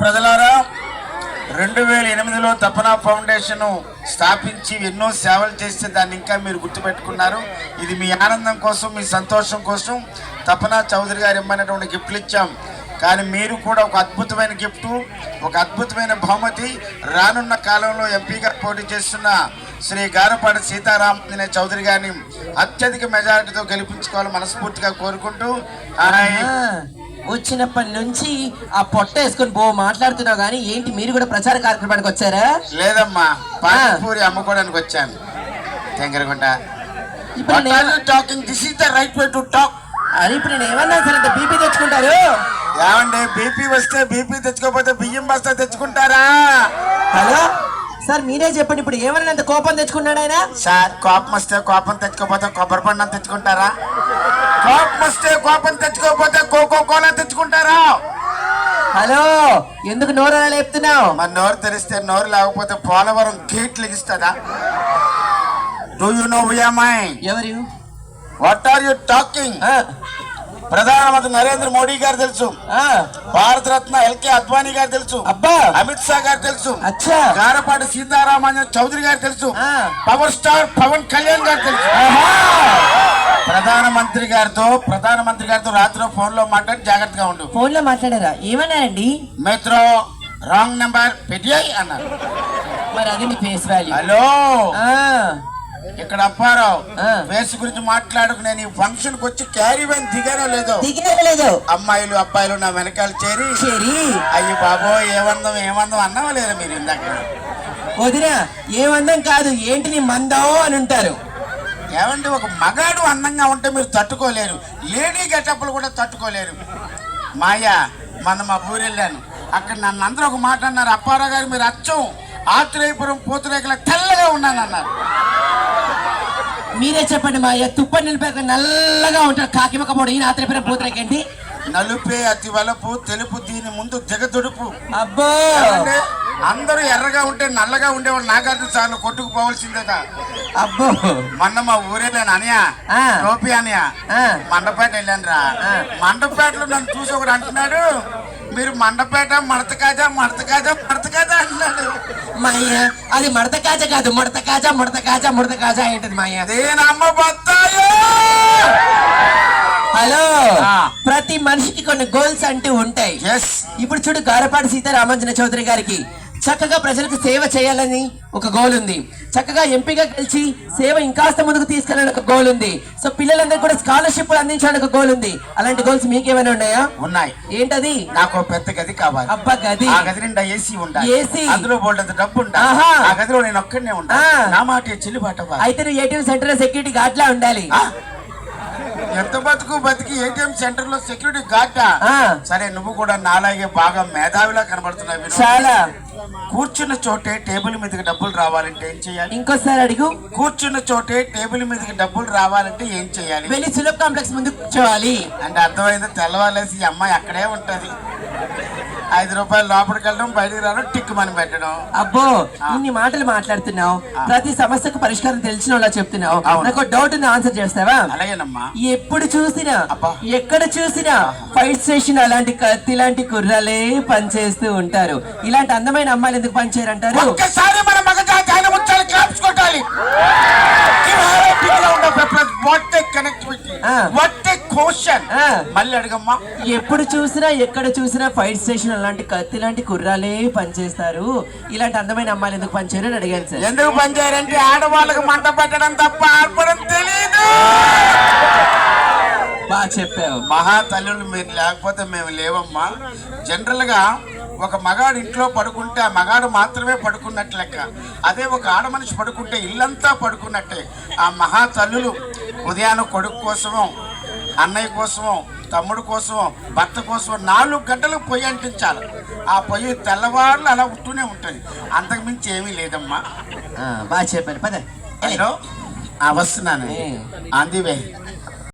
ప్రజలారా రెండు వేల ఎనిమిదిలో తపన ఫౌండేషన్ స్థాపించి ఎన్నో సేవలు చేస్తే దాన్ని ఇంకా మీరు గుర్తుపెట్టుకున్నారు. ఇది మీ ఆనందం కోసం మీ సంతోషం కోసం తపన చౌదరి గారు ఇమ్మన్నటువంటి గిఫ్ట్లు ఇచ్చాం. కానీ మీరు కూడా ఒక అద్భుతమైన గిఫ్ట్ ఒక అద్భుతమైన బహుమతి రానున్న కాలంలో ఎంపీగా పోటీ చేస్తున్న శ్రీ గారపాటి సీతారామనే చౌదరి గారిని అత్యధిక మెజారిటీతో గెలిపించుకోవాలని మనస్ఫూర్తిగా కోరుకుంటూ ఆయన వచ్చినప్పటి నుంచి ఆ పొట్ట వేసుకొని బో మాట్లాడుతున్నావు కానీ ఏంటి మీరు కూడా ప్రచార కార్యక్రమానికి వచ్చారా? లేదమ్మా పానీపూరి అమ్ముకోవడానికి వచ్చాను. తెంగరగుంట. ఇప్పుడు నేను talking this is the right way to talk ఇప్పుడు నేను ఏమన్నా సరే ఇంత బీపీ తెచ్చుకుంటారు? ఏమండి బీపీ వస్తే బీపీ తెచ్చుకోకపోతే బియ్యం బస్తా తెచ్చుకుంటారా? హలో? సార్ మీరే చెప్పండి ఇప్పుడు ఏమన్నా కోపం తెచ్చుకున్నాడు ఆయన? సార్ కోపం వస్తే కోపం తెచ్చుకోకపోతే కొబ్బరి పండు తెచ్చుకుంటారా? కోపం వస్తే కోపం తెచ్చుకోకపోతే కోకో కోలా తెచ్చుకుంటారా? హలో ఎందుకు నోరు అలా లేపుతున్నావు? మరి నోరు తెరిస్తే నోరు లేకపోతే పోలవరం గేట్లు ఇస్తుందా డూ యు నో వియమై ఎవరు? వాట్ ఆర్ యు టాకింగ్ ప్రధానమంత్రి నరేంద్ర మోడీ గారు తెలుసు. భారత రత్న ఎల్కే అద్వానీ గారు తెలుసు. అబ్బా. అమిత్ షా గారు తెలుసు. అచ్చా. గారపాటి సీతారామన్ చౌదరి గారు తెలుసు. ఆ. పవర్ స్టార్ పవన్ కళ్యాణ్ గారు తెలుసు. ప్రధానమంత్రి గారితో ప్రధానమంత్రి గారితో రాత్రి ఫోన్లో మాట్లాడి జాగ్రత్తగా ఉండు. ఫోన్లో మాట్లాడారా? ఏమన్నారండి? మెట్రో రాంగ్ నెంబర్ పెట్టాయి అన్నారు. మరి అది మీ ఫేస్ వాల్యూ. హలో? ఇక్కడ అప్పారావు. ఫేస్ గురించి మాట్లాడుకు నేను ఈ ఫంక్షన్కి వచ్చి క్యారీ వ్యాన్ దిగానో లేదో? దిగలేదు అమ్మాయిలు అబ్బాయిలు నా వెనకాల చేరి సరి అయ్యి బాబో ఏమందం ఏమందం అన్నావా లేదా మీరు ఇందాక? వదినా ఏమందం కాదు ఏంటి నీ మందో అని ఉంటారు. ఏమంటే ఒక మగాడు అందంగా ఉంటే మీరు తట్టుకోలేరు. లేడీ గెటప్లు కూడా తట్టుకోలేరు. మాయా మన మా ఊరు వెళ్ళాను. అక్కడ నన్ను అందరూ ఒక మాట అన్నారు అప్పారావు గారు మీరు అచ్చం. ఆత్రేయపురం పూతరేకల తెల్లగా ఉన్నాను అన్నారు మీరే చెప్పండి మా తుప్ప నిలిపేక నల్లగా ఉంటారు కాకిమక పొడి. ఈయన ఆత్రేపురం పూతరేకేంటి నలుపే అతి వలపు తెలుపు దీని ముందు దిగదుడుపు అబ్బో! అందరూ ఎర్రగా ఉంటే నల్లగా ఉండేవాళ్ళు నాగార్జున సార్లు కొట్టుకుపోవాల్సిందేదా? అబ్బో. మొన్న మా ఊరెళ్ళాను అనయ. టోపీ అనయ. మండపేట వెళ్ళాను రా. మండపేటలో నన్ను చూసి ఒకడు అంటున్నాడు మీరు మండపేట మడత కాజా మడత కాజా మడత కాజా అంటున్నాడు. మాయ అది మడత కాజా కాదు ముడత కాజా ముడత కాజా ముడత కాజా ఏంటది మాయ అమ్మ బత్తాయో! హలో. ప్రతి మనిషికి కొన్ని గోల్స్ అంటూ ఉంటాయి. ఇప్పుడు చూడు గారపాటి సీతారామంజన చౌదరి గారికి చక్కగా ప్రజలకు సేవ చేయాలని ఒక గోల్ ఉంది చక్కగా ఎంపీగా గెలిచి సేవ ఇంకాస్త ముందుకు తీసుకెళ్ళాలని ఒక గోల్ ఉంది సో పిల్లలందరికీ కూడా స్కాలర్షిప్ అందించాలని ఒక గోల్ ఉంది అలాంటి గోల్స్ మీకేమైనా ఉన్నాయా ఉన్నాయి ఏంటది నాకు పెద్ద గది కావాలి అబ్బా గది ఆ గది నిండా ఏసీ ఉండాలి AC. అందులో బోల్డంత డబ్బు ఉండాలి. ఆ గదిలో నేను ఒక్కడనే ఆ. నా మాట చెల్లుబాటు. అయితే నువ్వు ఏటీఎం సెంటర్ సెక్యూరిటీ గార్డ్ లా ఉండాలి? ఎంత బతుకు బతికి ఏటీఎం సెంటర్లో సెక్యూరిటీ గార్డా. సరే నువ్వు కూడా నాలాగే బాగా మేధావిలా కనబడుతున్నావు. చాలా కూర్చున్న చోటే టేబుల్ మీదకి డబ్బులు రావాలంటే ఏం చేయాలి? ఇంకోసారి అడుగు. కూర్చున్న చోటే టేబుల్ మీదకి డబ్బులు రావాలంటే ఏం చేయాలి? వెళ్ళి సులభ్ కాంప్లెక్స్ ముందు కూర్చోవాలి. అంటే అర్థమైంది తెల్లవాలేసి ఈ అమ్మాయి అక్కడే ఉంటది. ఐదు రూపాయలు లోపలికి వెళ్ళడం బయటికి రావడం టిక్ మని పెట్టడం. అబ్బో ఇన్ని మాటలు మాట్లాడుతున్నావు. ప్రతి సమస్యకు పరిష్కారం తెలిసిన వాళ్ళ చెప్తున్నావు. నాకు డౌట్ ఉంది ఆన్సర్ చేస్తావా? అలాగేనమ్మా. ఎప్పుడు చూసినా. ఎక్కడ చూసినా ఫైట్ స్టేషన్ అలాంటి కత్తి లాంటి కుర్రాలే పనిచేస్తూ ఉంటారు. ఇలాంటి అందమైన అమ్మాయిలు ఎందుకు పనిచేయరంటారు ఒక్కసారి మన మగజాతి ఆయన ముచ్చాలి క్లాప్స్ కొట్టాలి. What connectivity. What question. మళ్ళీ అడగమ్మా. ఎప్పుడు చూసినా ఎక్కడ చూసినా ఫైట్ స్టేషన్ అలాంటి కత్తి లాంటి కుర్రాలే పనిచేస్తారు. ఇలాంటి అందమైన అమ్మాయిలు ఎందుకు పనిచేయరు అని అడిగాను సార్. ఎందుకు పనిచేయాలంటే ఆడవాళ్ళకి మంట పెట్టడం తప్ప ఆర్పడం తెలియదు బాగా చెప్పావు. మహా తల్లులు మీరు లేకపోతే మేము లేవమ్మా. జనరల్గా ఒక మగాడు ఇంట్లో పడుకుంటే ఆ మగాడు మాత్రమే పడుకున్నట్టు లెక్క. అదే ఒక ఆడ మనిషి పడుకుంటే ఇల్లంతా పడుకున్నట్టే. ఆ మహా తల్లులు ఉదయాన్నే కొడుకు కోసమో అన్నయ్య కోసమో తమ్ముడు కోసమో భర్త కోసమో నాలుగు గంటలకు పొయ్యి అంటించాలి. ఆ పొయ్యి తెల్లవారులు అలా ఉంటూనే ఉంటుంది. అంతకు మించి ఏమీ లేదమ్మా. బాగా చెప్పారు. పద. హలో? ఆ, వస్తున్నాను. ఏ. On the way